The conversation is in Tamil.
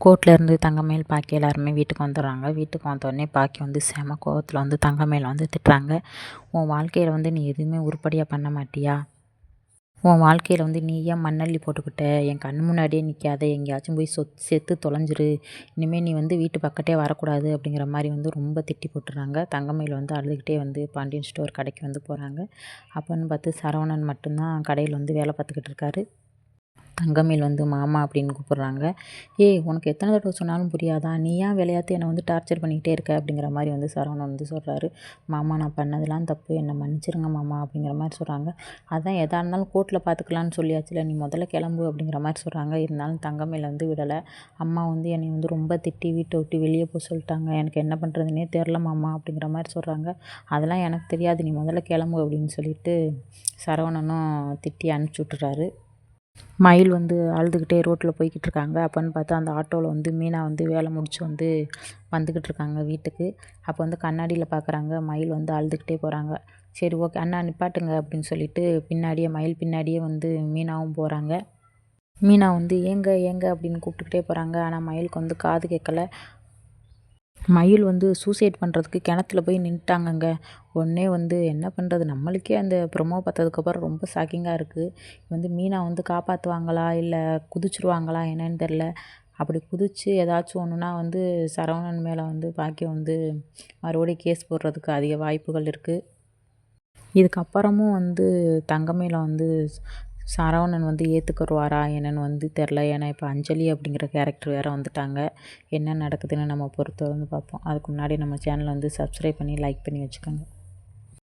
கோர்ட்டில் இருந்து தங்கமயில் பாக்கி எல்லாருமே வீட்டுக்கு வந்துடுறாங்க. வீட்டுக்கு வந்தோடனே பாக்கி வந்து செம கோவத்தில் வந்து தங்கமேல் வந்து திட்டுறாங்க. உன் வாழ்க்கையில் வந்து நீ எதுவுமே உருப்படியாக பண்ண மாட்டியா? உன் வாழ்க்கையில் வந்து நீ ஏன் மண்ணள்ளி போட்டுக்கிட்ட? என் கண் முன்னாடியே நிற்காத எங்கேயாச்சும் போய் சொத் செத்து தொலைஞ்சிரு. இனிமேல் நீ வந்து வீட்டு பக்கத்தே வரக்கூடாது அப்படிங்கிற மாதிரி வந்து ரொம்ப திட்டி போட்டுறாங்க. தங்கமயில் வந்து அழுதுகிட்டே வந்து பாண்டியன் ஸ்டோர் கடைக்கு வந்து போகிறாங்க அப்போன்னு பார்த்து சரவணன் மட்டும்தான் கடையில் வந்து வேலை பார்த்துக்கிட்டு இருக்காரு. தங்கமேல் வந்து மாமா அப்படின்னு கூப்பிட்றாங்க. ஏய் உனக்கு எத்தனை தடவை சொன்னாலும் புரியாதா? நீ ஏன் விளையாட்டு என்னை வந்து டார்ச்சர் பண்ணிக்கிட்டே இருக்க? அப்படிங்கிற மாதிரி வந்து சரவணன் வந்து சொல்கிறாரு மாமா நான் பண்ணதெல்லாம் தப்பு. என்னை மன்னிச்சிருங்க மாமா அப்படிங்கிற மாதிரி சொல்கிறாங்க அதான் எதாக இருந்தாலும் கோர்ட்டில் பார்த்துக்கலான்னு சொல்லியாச்சுல நீ முதல்ல கிளம்பு அப்படிங்கிற மாதிரி சொல்கிறாங்க இருந்தாலும் தங்கமேல் வந்து விடலை. அம்மா வந்து என்னை வந்து ரொம்ப திட்டி வீட்டை விட்டு வெளியே போக சொல்லிட்டாங்க. எனக்கு என்ன பண்ணுறதுனே தெரில மாமா அப்படிங்கிற மாதிரி சொல்கிறாங்க அதெல்லாம் எனக்கு தெரியாது. நீ முதல்ல கிளம்பு அப்படின்னு சொல்லிட்டு சரவணனும் திட்டி அனுப்பிச்சி விட்டுறாரு. மயில் வந்து அழுதுகிட்டே ரோட்டில் போய்கிட்டு இருக்காங்க அப்போன்னு பார்த்தா அந்த ஆட்டோவில் வந்து மீனா வந்து வேலை முடிச்சு வந்து வந்துக்கிட்டு இருக்காங்க வீட்டுக்கு. அப்போ வந்து கண்ணாடியில் பார்க்குறாங்க. மயில் வந்து அழுதுகிட்டே போகிறாங்க சரி ஓகே அண்ணா நிப்பாட்டுங்க அப்படின்னு சொல்லிட்டு பின்னாடியே மயில் பின்னாடியே வந்து மீனாவும் போகிறாங்க மீனா வந்து ஏங்க ஏங்க? அப்படின்னு கூப்பிட்டுக்கிட்டே போகிறாங்க ஆனால் மயிலுக்கு வந்து காது கேட்கல. மயில் வந்து சூசைட் பண்ணுறதுக்கு கிணத்துல போய் நின்றுட்டாங்கங்க உடனே வந்து என்ன பண்ணுறது நம்மளுக்கே அந்த ப்ரொமோ பார்த்ததுக்கப்புறம் ரொம்ப ஷாக்கிங்காக இருக்குது வந்து மீனா வந்து காப்பாற்றுவாங்களா இல்லை குதிச்சிருவாங்களா? என்னன்னு தெரில அப்படி குதித்து ஏதாச்சும் ஒன்றுனா வந்து சரவணன் மேலே வந்து பாக்கியம் வந்து மறுபடியும் கேஸ் போடுறதுக்கு அதிக வாய்ப்புகள் இருக்குது இதுக்கப்புறமும் வந்து தங்கமேல வந்து சரவணன் வந்து ஏற்றுக்குருவாரா என்னன்னு வந்து தெரில ஏன்னா இப்போ அஞ்சலி அப்படிங்கிற கேரக்டர் வேறு வந்துட்டாங்க. என்ன நடக்குதுன்னு நம்ம பொறுத்து வந்து பார்ப்போம். அதுக்கு முன்னாடி நம்ம சேனலை வந்து சப்ஸ்கிரைப் பண்ணி லைக் பண்ணி வச்சுக்கோங்க.